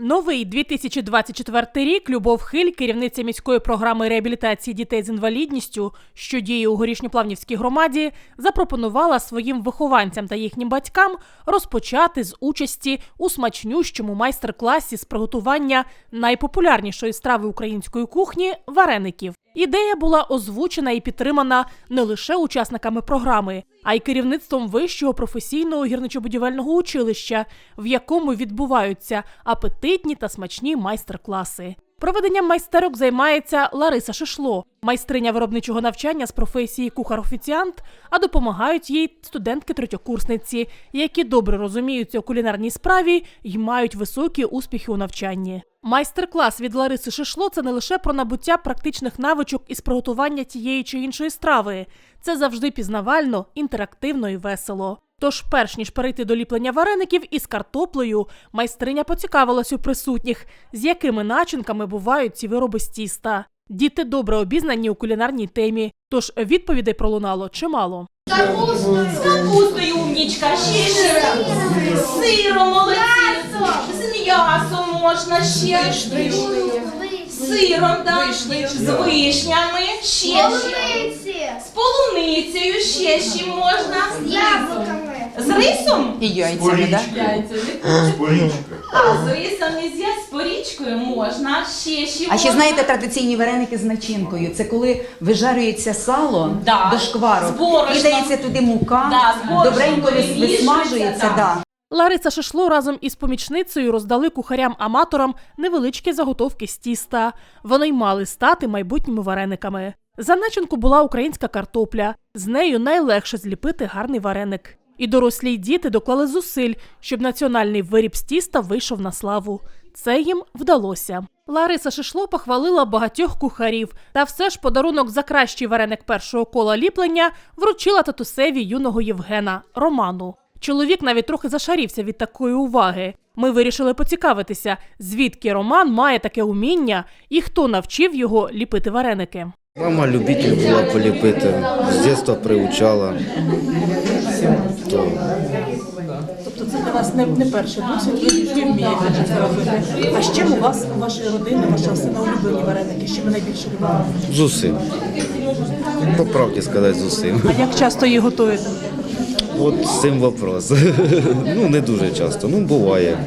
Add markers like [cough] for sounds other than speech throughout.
Новий 2024 рік Любов Хиль, керівниця міської програми реабілітації дітей з інвалідністю, що діє у горішньоплавнівській громаді, запропонувала своїм вихованцям та їхнім батькам розпочати з участі у смачнющому майстер-класі з приготування найпопулярнішої страви української кухні вареників. Ідея була озвучена і підтримана не лише учасниками програми, а й керівництвом вищого професійного гірничо-будівельного училища, в якому відбуваються апетитні та смачні майстер-класи. Проведенням майстерок займається Лариса Шишло, майстриня виробничого навчання з професії кухар-офіціант, а допомагають їй студентки-третьокурсниці, які добре розуміються у кулінарній справі і мають високі успіхи у навчанні. Майстер-клас від Лариси Шишло це не лише про набуття практичних навичок із приготування тієї чи іншої страви. Це завжди пізнавально, інтерактивно і весело. Тож, перш ніж перейти до ліплення вареників із картоплею, майстриня поцікавилась у присутніх, з якими начинками бувають ці вироби з тіста. Діти добре обізнані у кулінарній темі, тож відповідей пролунало чимало. З капустою. Умнічка, ще ще з сиром молодці, з м'ясом можна ще, з сиром, да, з вишнями, ще ще, з полуницею ще ще можна, з рисом, І яйцями, так? яйцями, Порічка. а з рисом і з яйць- з порічкою можна, ще ще А ще можна. знаєте традиційні вареники з начинкою. Це коли вижарюється сало Да. до шкварок З борошном. і дається туди мука, Да, з борошном добренько вис- перемішується, висмажується. да. Да. Лариса Шишло разом із помічницею роздали кухарям-аматорам невеличкі заготовки з тіста. Вони й мали стати майбутніми варениками. За начинку була українська картопля. З нею найлегше зліпити гарний вареник. І дорослі й діти доклали зусиль, щоб національний виріб з тіста вийшов на славу. Це їм вдалося. Лариса Шишло похвалила багатьох кухарів, та все ж подарунок за кращий вареник першого кола ліплення вручила татусеві юного Євгена Роману. Чоловік навіть трохи зашарівся від такої уваги. Ми вирішили поцікавитися, звідки Роман має таке уміння і хто навчив його ліпити вареники. Мама любитель була поліпити, з дитинства приучала. То Тобто це для вас не, не перший досвід, ви, ви вмієте це робити. А з чим у вас, у вашої родини, вашого сина улюблені вареники? Що ви найбільше любите? з усім. По правді сказати, з усім. А як часто її готуєте? От з цим вопрос. [laughs] Ну, не дуже часто, ну буває.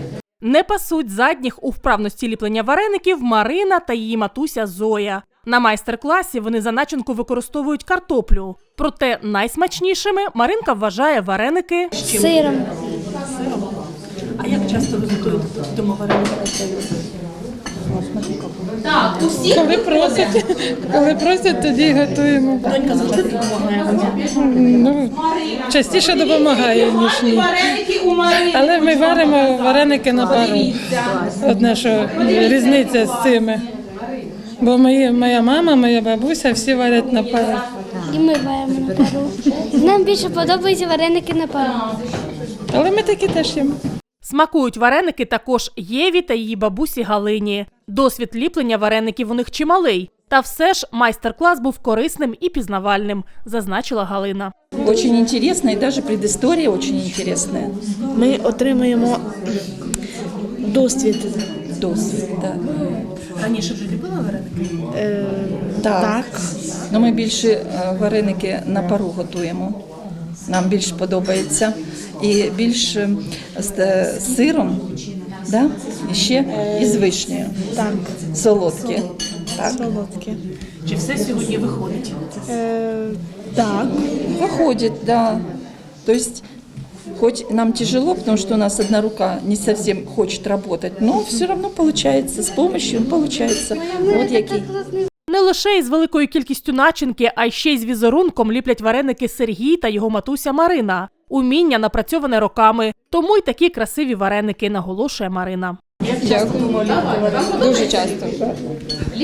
Не пасуть задніх у вправності ліплення вареників Марина та її матуся Зоя. На майстер-класі вони за начинку використовують картоплю. Проте найсмачнішими Маринка вважає вареники Сиром. А як часто ви готуєте вдома вареники? Так, у всіх Коли просять, коли просять, тоді готуємо. Донька завжди допомагає. Ну, частіше допомагає, ніж ні. Але ми варимо вареники на пару. Одне, що різниця з цими. Бо мої, моя мама, моя бабуся всі варять на пару. І ми варимо на пару. Нам більше подобаються вареники на пару. Але ми такі теж їмо. Смакують вареники також Єві та її бабусі Галині. Досвід ліплення вареників у них чималий. Та все ж майстер-клас був корисним і пізнавальним, зазначила Галина. Очень интересно, и даже предыстория очень интересная. Ми отримуємо досвід. Досвід, да. Раніше вже любила вареники? Так. Ну, ми більше е, вареники на пару готуємо. Нам більш подобається. І більш е, з е, сиром, да? і ще і з вишнею. Так, Солодкі. Так. солодкі. Чи все сьогодні виходить? Так. Выходит, да. То есть Хоть нам тяжело, потому что у нас одна рука не совсем хочет работать, но все равно получается, с помощью получается. Вот який. Не лише із великою кількістю начинки, а й ще й з візерунком ліплять вареники Сергій та його матуся Марина. Уміння напрацьоване роками, тому й такі красиві вареники, наголошує Марина. Дякую. Дуже часто.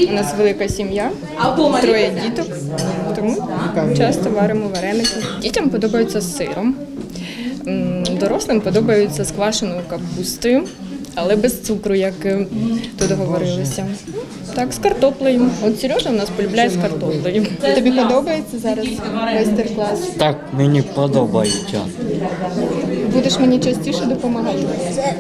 У нас велика сім'я, троє діток, тому часто варимо вареники. Дітям подобаються з сиром, дорослим подобаються сквашеною квашеною капустою, але без цукру, як е, тут говорилося. Так, з картоплею. От Сережа у нас полюбляє з картоплею. Тобі подобається зараз майстер-клас? Так, мені подобається. Будеш мені частіше допомагати?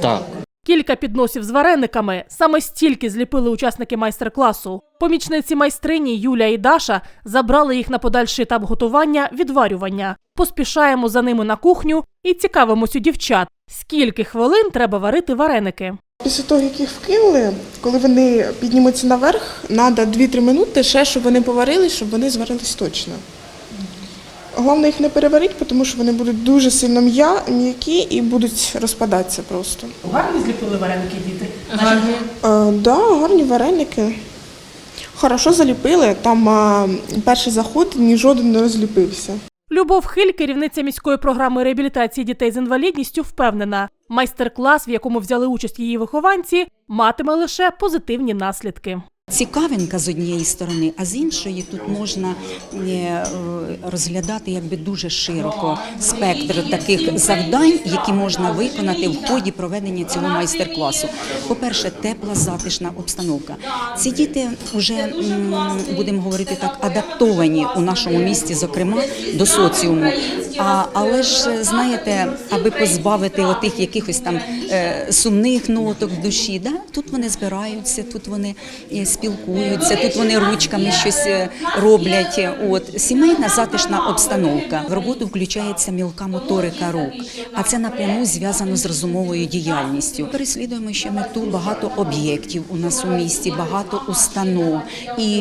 Так. Кілька підносів з варениками. Саме стільки зліпили учасники майстер-класу. Помічниці майстрині Юля і Даша забрали їх на подальший етап готування відварювання. Поспішаємо за ними на кухню і цікавимось у дівчат, скільки хвилин треба варити вареники. Після того, як їх вкинули, коли вони піднімуться наверх, треба 2-3 минути ще, щоб вони поварились, щоб вони зварились точно. Головне їх не переварити, тому що вони будуть дуже сильно м'я- м'які і будуть розпадатися просто. Гарні зліпили вареники діти? Гарні. Е, да, гарні вареники. Хорошо заліпили. Там е, перший заход ні жоден не розліпився. Любов Хиль, керівниця міської програми реабілітації дітей з інвалідністю, впевнена, майстер-клас, в якому взяли участь її вихованці, матиме лише позитивні наслідки. Цікавинка з однієї сторони, а з іншої тут можна е, розглядати якби дуже широко спектр таких завдань, які можна виконати в ході проведення цього майстер-класу. По-перше, тепла затишна обстановка. Ці діти вже будемо говорити так, адаптовані у нашому місті, зокрема до соціуму. А, але ж знаєте, аби позбавити отих якихось там е, сумних ноток в душі, да? тут вони збираються, тут вони е, спілкуються, тут вони ручками щось е, роблять. От сімейна затишна обстановка. В роботу включається мілка моторика рук, а це напряму зв'язано з розумовою діяльністю. Переслідуємо ще мету багато об'єктів у нас у місті, багато установ. І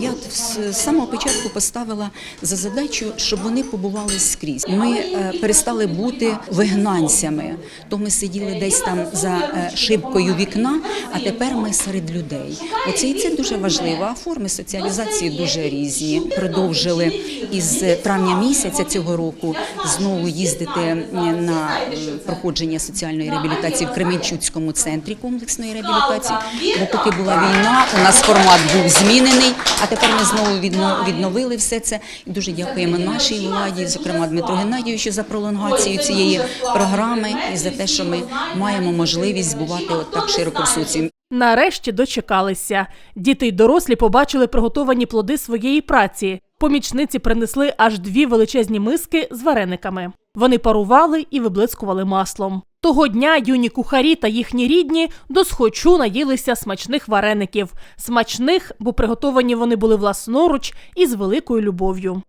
я з самого початку поставила за задачу, щоб вони побували скрізь. Ми е, перестали бути вигнанцями. То ми сиділи десь там за е, шибкою вікна, а тепер ми серед людей. Оце і це дуже важливо. А форми соціалізації дуже різні. Продовжили із травня місяця цього року знову їздити на е, проходження соціальної реабілітації в Кременчуцькому центрі комплексної реабілітації. Бо поки була війна, у нас формат був змінений. А тепер ми знову відно- відновили все це. І дуже дякуємо нашій владі, зокрема Дмитру Геннадійовичу, за пролонгацію цієї програми і за те, що ми маємо можливість бувати от так широко в соціумі. Нарешті дочекалися. Діти й дорослі побачили приготовані плоди своєї праці. Помічниці принесли аж дві величезні миски з варениками. Вони парували і виблискували маслом. Того дня юні кухарі та їхні рідні досхочу наїлися смачних вареників. Смачних, бо приготовані вони були власноруч і з великою любов'ю.